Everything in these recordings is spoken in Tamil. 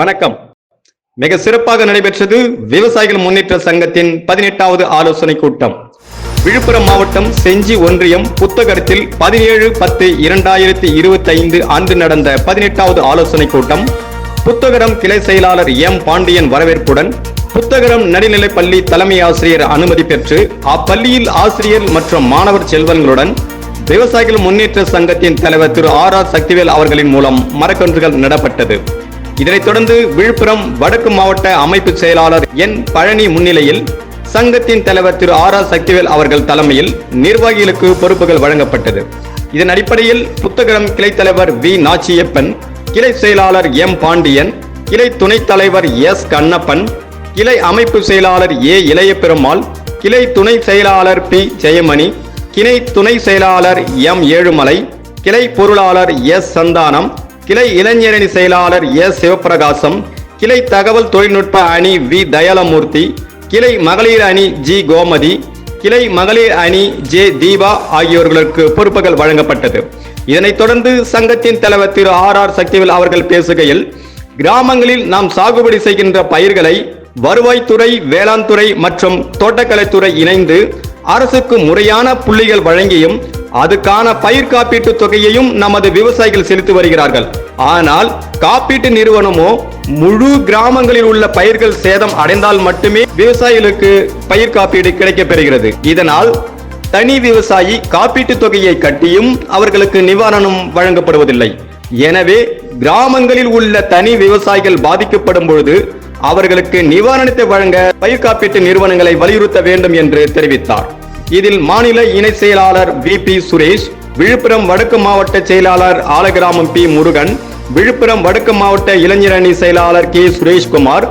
வணக்கம். மிக சிறப்பாக நடைபெற்றது விவசாயிகள் முன்னேற்ற சங்கத்தின் பதினெட்டாவது ஆலோசனை கூட்டம். விழுப்புரம் மாவட்டம் செஞ்சி ஒன்றியம் புத்தகத்தில் பதினேழு பத்து இரண்டாயிரத்தி இருபத்தி ஐந்து அன்று நடந்த பதினெட்டாவது ஆலோசனை கூட்டம். புத்தகரம் கிளை செயலாளர் எம் பாண்டியன் வரவேற்புடன் புத்தகரம் நடுநிலைப்பள்ளி தலைமை ஆசிரியர் அனுமதி பெற்று அப்பள்ளியில் ஆசிரியர் மற்றும் மாணவர் செல்வன்களுடன் விவசாயிகள் முன்னேற்ற சங்கத்தின் தலைவர் திரு ஆர் ஆர் சக்திவேல் அவர்களின் மூலம் மரக்கன்றுகள் நடப்பட்டது. இதனைத் தொடர்ந்து விழுப்புரம் வடக்கு மாவட்ட அமைப்பு செயலாளர் என் பழனி முன்னிலையில் சங்கத்தின் தலைவர் திரு ஆர் ஆர் சக்திவேல் அவர்கள் தலைமையில் நிர்வாகிகளுக்கு பொறுப்புகள் வழங்கப்பட்டது. இதன் அடிப்படையில் புத்தகரம் கிளை தலைவர் வி நாச்சியப்பன் கிளை செயலாளர் எம் பாண்டியன் கிளை துணைத் தலைவர் எஸ் கண்ணப்பன் கிளை அமைப்பு செயலாளர் ஏ இளைய பெருமாள் கிளை துணை செயலாளர் பி ஜெயமணி கிளை துணை செயலாளர் எம் ஏழுமலை கிளை பொருளாளர் எஸ் சந்தானம் கிளை இளைஞரணி செயலாளர் எஸ் சிவபிரகாசம் கிளை தகவல் தொழில்நுட்ப அணி வி. தயாலமூர்த்தி கிளை மகளிர் அணி ஜி. கோமதி கிளை மகளிர் அணி ஜே. தீபா ஆகியோர்களுக்கு பொறுப்புகள் வழங்கப்பட்டது. இதனைத் தொடர்ந்து சங்கத்தின் தலைவர் திரு. ஆர். ஆர். சக்திவேல் அவர்கள் பேசுகையில் கிராமங்களில் நாம் சாகுபடி செய்கின்ற பயிர்களை வருவாய்த்துறை வேளாண் துறை மற்றும் தோட்டக்கலைத்துறை இணைந்து அரசுக்கு முறையான புள்ளிகள் வழங்கியும் அதுக்கான பயிர் காப்பீட்டு தொகையையும் நமது விவசாயிகள் செலுத்தி வருகிறார்கள். ஆனால் காப்பீட்டு நிறுவனமோ முழு கிராமங்களில் உள்ள பயிர்கள் சேதம் அடைந்தால் மட்டுமே விவசாயிகளுக்கு பயிர் காப்பீடு கிடைக்கப் பெறுகிறது இதனால் தனி விவசாயி காப்பீட்டு தொகையை கட்டியும் அவர்களுக்கு நிவாரணம் வழங்கப்படுவதில்லை. எனவே கிராமங்களில் உள்ள தனி விவசாயிகள் பாதிக்கப்படும் பொழுது அவர்களுக்கு நிவாரணத்தை வழங்க பயிர் காப்பீட்டு நிறுவனங்களை வலியுறுத்த வேண்டும் என்று தெரிவித்தார். இதில் மாநில இணை செயலாளர் வி பி சுரேஷ் விழுப்புரம் வடக்கு மாவட்ட செயலாளர் ஆலகிராமம் பி முருகன் விழுப்புரம் வடக்கு மாவட்ட இளைஞரணி செயலாளர் கே சுரேஷ்குமார்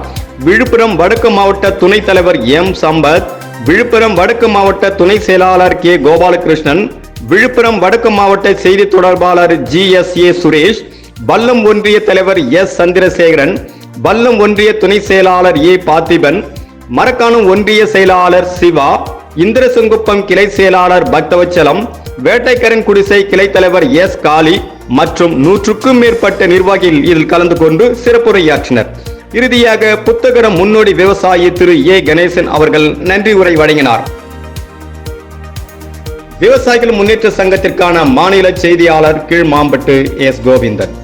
விழுப்புரம் வடக்கு மாவட்ட துணைத் தலைவர் எம் சம்பத் விழுப்புரம் வடக்கு மாவட்ட துணை செயலாளர் கே கோபாலகிருஷ்ணன் விழுப்புரம் வடக்கு மாவட்ட செய்தி தொடர்பாளர் ஜி எஸ் ஏ சுரேஷ் பல்லம் ஒன்றிய தலைவர் எஸ் சந்திரசேகரன் பல்லம் ஒன்றிய துணை செயலாளர் ஏ பார்த்திபன் மரக்காணம் ஒன்றிய செயலாளர் சிவா இந்திரசுங்குப்பம் கிளை செயலாளர் பக்தவச்சலம் வேட்டைக்கரன் குடிசை கிளை தலைவர் எஸ் காலி மற்றும் நூற்றுக்கும் மேற்பட்ட நிர்வாகிகள் இதில் கலந்து கொண்டு சிறப்புரையாற்றினர். இறுதியாக புத்தகரம் முன்னோடி விவசாயி திரு ஏ கணேசன் அவர்கள் நன்றி உரை வழங்கினார். விவசாயிகள் முன்னேற்ற சங்கத்திற்கான மாநில செய்தியாளர் கீழ் மாம்பட்டு எஸ் கோவிந்தன்.